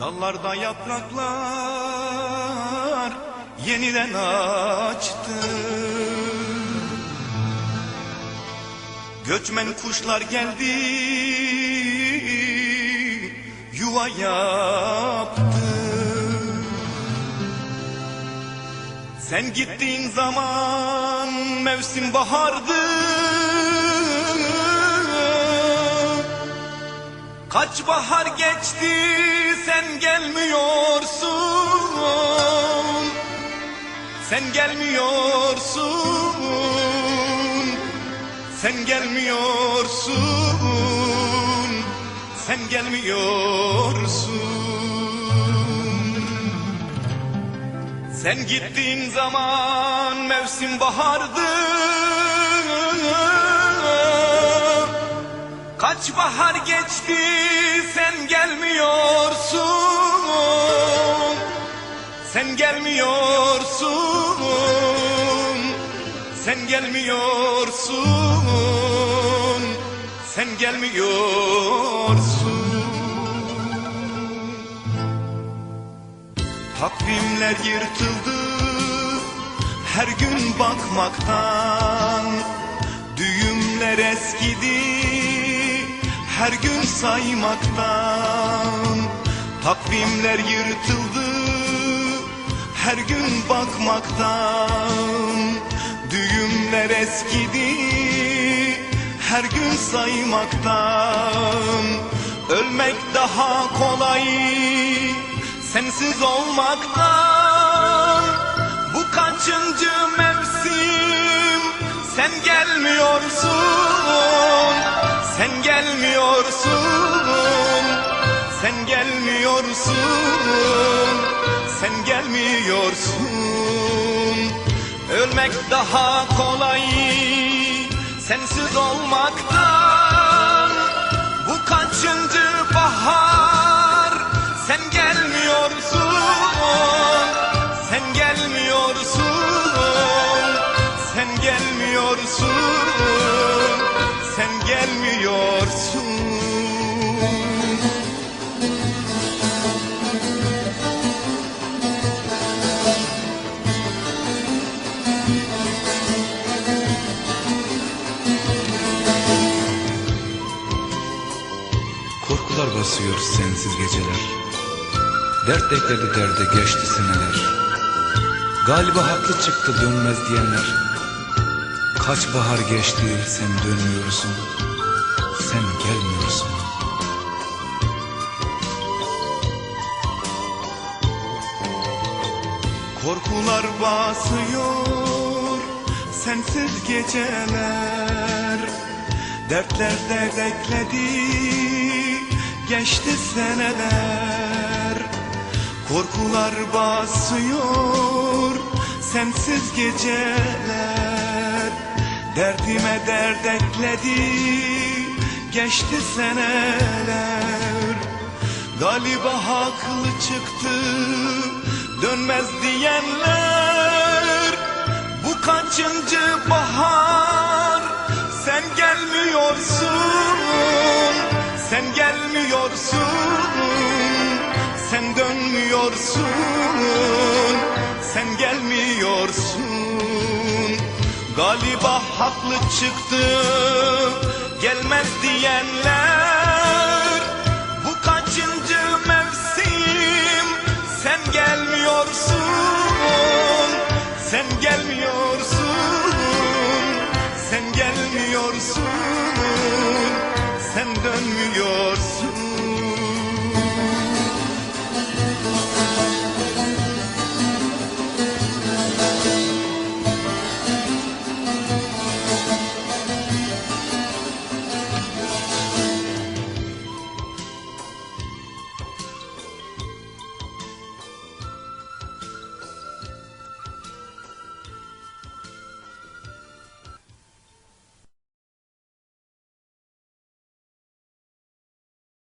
Dallarda yapraklar yeniden açtı. Göçmen kuşlar geldi yuva yaptı. Sen gittiğin zaman mevsim bahardı. Kaç bahar geçti sen gelmiyorsun. Sen gelmiyorsun. Sen gelmiyorsun. Sen gelmiyorsun. Sen gittiğin zaman mevsim bahardı Kaç bahar geçti sen gelmiyorsun. Sen gelmiyorsun. Sen gelmiyorsun. Sen gelmiyorsun. Takvimler yırtıldı her gün bakmaktan. Düğümler eskidi her gün saymaktan. Takvimler yırtıldı her gün bakmaktan. Düğümler eskidi her gün saymaktan. Ölmek daha kolay sensiz olmaktan. Bu kaçıncı mevsim? Sen gelmiyorsun Sen gelmiyorsun Sen gelmiyorsun Sen gelmiyorsun. Ölmek daha kolay sensiz olmaktan. Bu kaçıncı bahar? Sen gelmiyorsun Sen gelmiyorsun Sen gelmiyorsun Korkular basıyor sensiz geceler. Dert ekledi derde geçti seneler. Galiba haklı çıktı dönmez diyenler. Kaç bahar geçti sen dönmüyorsun Sen gelmiyorsun. Korkular basıyor sensiz geceler. Dertler dert geçti seneler. Korkular basıyor sensiz geceler. Derdime dert ekledi geçti seneler. Galiba haklı çıktı dönmez diyenler. Bu kaçıncı bahar? Sen gelmiyorsun. Sen gelmiyorsun. Sen dönmüyorsun. Sen gelmiyorsun. Galiba haklı çıktı gelmez diyenler